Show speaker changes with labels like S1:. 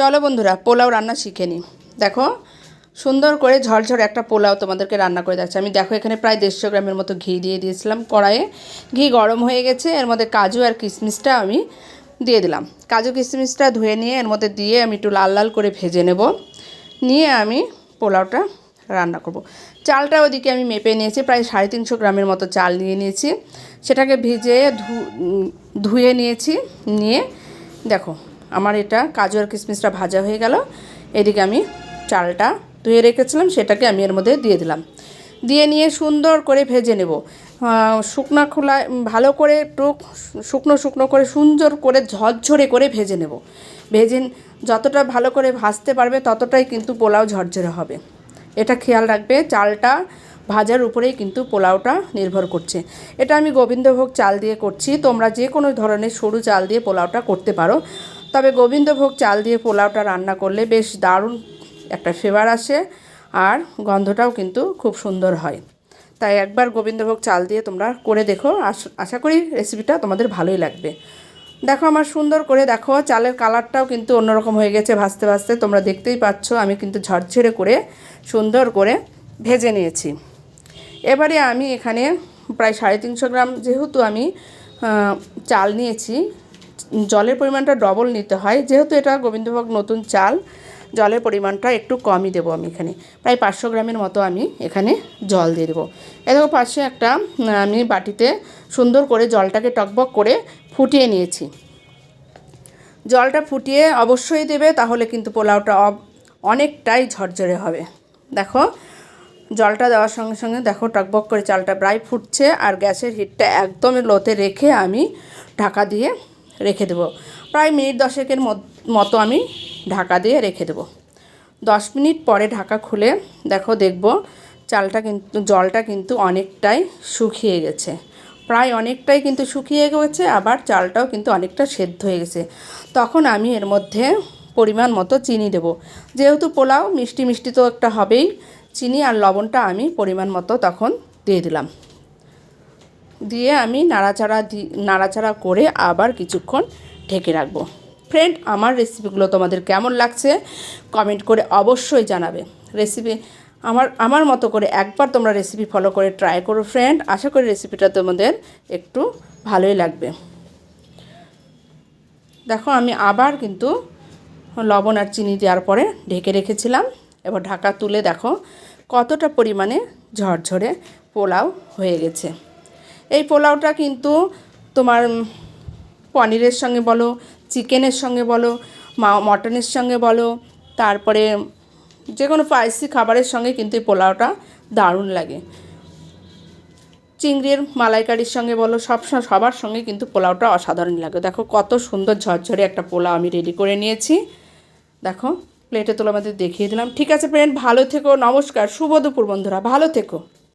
S1: চলো বন্ধুরা, পোলাও রান্না শিখে নিই। দেখো, সুন্দর করে ঝরঝর একটা পোলাও তোমাদেরকে রান্না করে যাচ্ছে আমি দেখো, এখানে প্রায় দেড়শো গ্রামের মতো ঘি দিয়ে দিয়েছিলাম কড়াইয়ে। ঘি গরম হয়ে গেছে, এর মধ্যে কাজু আর কিশমিশটা আমি দিয়ে দিলাম। কাজু, কিশমিশটা ধুয়ে নিয়ে এর মধ্যে দিয়ে আমি একটু লাল লাল করে ভেজে নেব। নিয়ে আমি পোলাওটা রান্না করব। চালটা ওদিকে আমি মেপে নিয়েছি, প্রায় সাড়ে তিনশো গ্রামের মতো চাল নিয়ে নিয়েছি। সেটাকে ভিজে ধুয়ে নিয়েছি। নিয়ে দেখো আমার এটা কাজু আর কিশমিশটা ভাজা হয়ে গেল। এদিকে আমি চালটা ধুয়ে রেখেছিলাম, সেটাকে আমি এর মধ্যে দিয়ে দিলাম। দিয়ে নিয়ে সুন্দর করে ভেজে নেব। শুকনা খোলা ভালো করে একটু শুকনো শুকনো করে সুন্দর করে ঝরঝরে করে ভেজে নেব। ভেজে যতটা ভালো করে ভাজতে পারবে ততটাই কিন্তু পোলাও ঝরঝরে হবে। এটা খেয়াল রাখবে, চালটা ভাজার উপরেই কিন্তু পোলাওটা নির্ভর করছে। এটা আমি গোবিন্দভোগ চাল দিয়ে করছি, তোমরা যে কোনো ধরনের সরু চাল দিয়ে পোলাওটা করতে পারো। তবে গোবিন্দভোগ চাল দিয়ে পোলাওটা রান্না করলে বেশ দারুণ একটা ফ্লেভার আসে আর গন্ধটাও কিন্তু খুব সুন্দর হয়। তাই একবার গোবিন্দভোগ চাল দিয়ে তোমরা করে দেখো। আশ- করি রেসিপিটা তোমাদের ভালোই লাগবে। দেখো আমার সুন্দর করে দেখো, চালের কালারটাও কিন্তু অন্যরকম হয়ে গেছে ভাজতে ভাজতে। তোমরা দেখতেই পাচ্ছ, আমি কিন্তু ঝরঝরে করে সুন্দর করে ভেজে নিয়েছি। এবারে আমি এখানে প্রায় সাড়ে তিনশো গ্রাম যেহেতু আমি চাল নিয়েছি জলের পরিমাণটা ডবল নিতে হয়। যেহেতু এটা গোবিন্দভোগ নতুন চাল, জলের পরিমাণটা একটু কমই দেবো আমি এখানে। প্রায় পাঁচশো গ্রামের মতো আমি এখানে জল দিয়ে দেবো। এ দেখো পাশে একটা আমি বাটিতে সুন্দর করে জলটাকে টকবক করে ফুটিয়ে নিয়েছি। জলটা ফুটিয়ে অবশ্যই দেবে, তাহলে কিন্তু পোলাওটা অনেকটাই ঝরঝরে হবে। দেখো, জলটা দেওয়ার সঙ্গে সঙ্গে দেখো টকবক করে চালটা প্রায় ফুটছে, আর গ্যাসের হিটটা একদম লোতে রেখে আমি ঢাকা দিয়ে রেখে দেবো। প্রায় মিনিট দশেকের মতো আমি ঢাকা দিয়ে রেখে দেবো। দশ মিনিট পরে ঢাকা খুলে দেখো দেখব চালটা কিন্তু, জলটা কিন্তু অনেকটাই শুকিয়ে গেছে। প্রায় অনেকটাই কিন্তু শুকিয়ে গেছে, আবার চালটাও কিন্তু অনেকটা সেদ্ধ হয়ে গেছে। তখন আমি এর মধ্যে পরিমাণ মতো চিনি দেব। যেহেতু পোলাও মিষ্টি মিষ্টি তো একটা হবেই, চিনি আর লবণটা আমি পরিমাণ মতো তখন দিয়ে দিলাম। দিয়ে আমি নাড়াচাড়া দি, নাড়াচাড়া করে আবার কিছুক্ষণ ঢেকে রাখব। ফ্রেন্ড আমার রেসিপিগুলো তোমাদের কেমন লাগছে? কমেন্ট করে অবশ্যই জানাবে। রেসিপি আমার আমার মতো করে একবার তোমরা রেসিপি ফলো করে ট্রাই করো ফ্রেন্ড আশা করি রেসিপিটা তোমাদের একটু ভালোই লাগবে। দেখো, আমি আবার কিন্তু লবণ আর চিনি দেওয়ার পরে ঢেকে রেখেছিলাম। এবার ঢাকা তুলে দেখো, কতটা পরিমাণে ঝরঝরে পোলাও হয়ে গেছে। এই পোলাওটা কিন্তু তোমার পনিরের সঙ্গে বলো, চিকেনের সঙ্গে বলো মটনের সঙ্গে বলো, তারপরে যে কোনো স্পাইসি খাবারের সঙ্গে কিন্তু এই পোলাওটা দারুণ লাগে। চিংড়ির মালাইকারির সঙ্গে বলো, সব সবার সঙ্গে কিন্তু পোলাওটা অসাধারণ লাগে। দেখো কত সুন্দর ঝরঝরে একটা পোলাও আমি রেডি করে নিয়েছি। দেখো প্লেটে তোলা আমাদের দেখিয়ে দিলাম। ঠিক আছে ফ্রেন্ড ভালো থেকো, নমস্কার, শুভ দুপুর বন্ধুরা, ভালো থেকো।